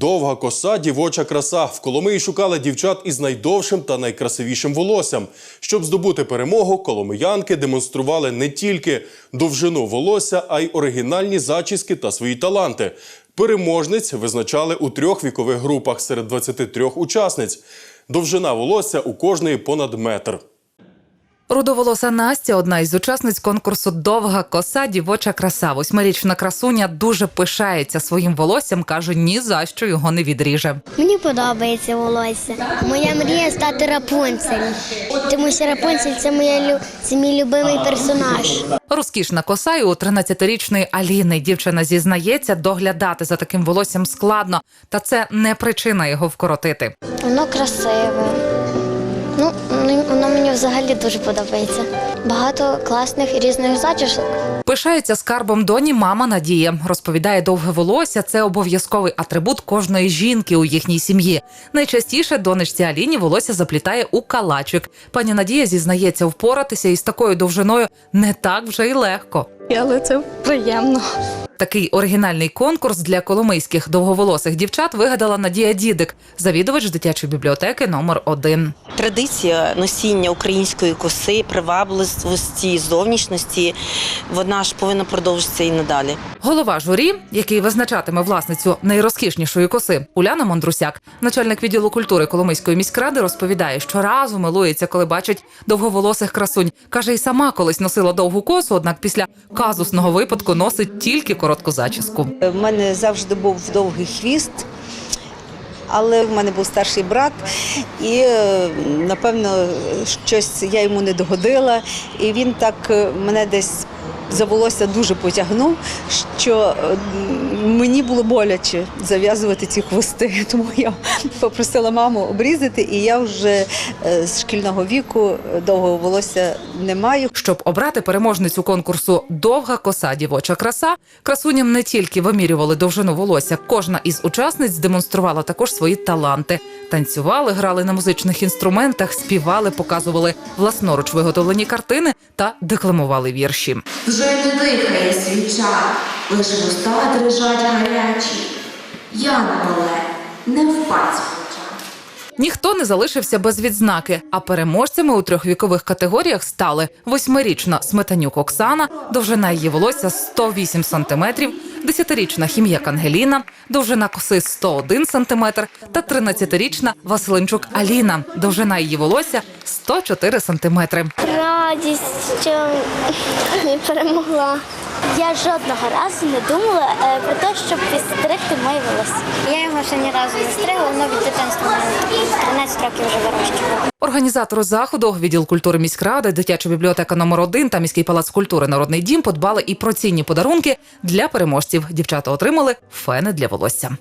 Довга коса, дівоча краса. В Коломиї шукали дівчат із найдовшим та найкрасивішим волоссям. Щоб здобути перемогу, коломиянки демонстрували не тільки довжину волосся, а й оригінальні зачіски та свої таланти. Переможниць визначали у трьох вікових групах серед 23 учасниць. Довжина волосся у кожної понад метр. Рудоволоса Настя одна із учасниць конкурсу Довга коса дівоча краса. Восьмирічна красуня дуже пишається своїм волоссям. каже, ні за що його не відріже. Мені подобається волосся. Моя мрія стати Рапунцель, тому що Рапунцель це моя це мій любимий персонаж. Розкішна коса і у 13-річної Аліни. Дівчина зізнається, доглядати за таким волоссям складно, та це не причина його вкоротити. Воно красиве. Ну, ну, воно мені взагалі дуже подобається. Багато класних різних зачісок. Пишається скарбом доні мама Надія. Розповідає, довге волосся це обов'язковий атрибут кожної жінки у їхній сім'ї. Найчастіше донечці Аліні волосся заплітає у калачик. Пані Надія зізнається, впоратися із такою довжиною не так вже й легко. але це приємно. Такий оригінальний конкурс для коломийських довговолосих дівчат вигадала Надія Дідик, завідувач дитячої бібліотеки номер 1 Традиція носіння української коси, привабливості, зовнішності, вона ж повинна продовжитися і надалі. Голова журі, який визначатиме власницю найрозкішнішої коси, Уляна Мондрусяк, начальник відділу культури Коломийської міськради, розповідає, що разу милується, коли бачить довговолосих красунь. каже, і сама колись носила довгу косу, однак після казусного випадку носить тільки коротку зачіску. У мене завжди був довгий хвіст, але в мене був старший брат, і е, напевно щось я йому не догодила. І він так е, мене десь за волосся дуже потягнув, що е, мені було боляче зав'язувати ці хвости. Тому я попросила маму обрізати, і я вже е, з шкільного віку довгого волосся не маю. Щоб обрати переможницю конкурсу Довга коса дівоча краса, красуням не тільки вимірювали довжину волосся. Кожна із учасниць демонструвала також свої таланти. Танцювали, грали на музичних інструментах, співали, показували власноруч виготовлені картини та декламували вірші. Вже не дихає свіча, лише вуста дрижать гарячі. Я на мале, не плеча. Ніхто не залишився без відзнаки. А переможцями у трьох вікових категоріях стали восьмирічна Сметанюк Оксана, довжина її волосся 108 сантиметрів, десятирічна хім'як Ангеліна, довжина коси 101 сантиметр та 13-річна Василенчук Аліна, довжина її волосся 104 сантиметри. Радість, що перемогла. Я жодного разу не думала е, про те, щоб підстригти моє волосся. Я його ще ні разу не стригла, воно від дитинства в мене 13 років вже вирощувала. Організатори заходу, відділ культури міськради, дитяча бібліотека номер 1 та міський палац культури Народний дім подбали і про цінні подарунки для переможців. Дівчата отримали фени для волосся.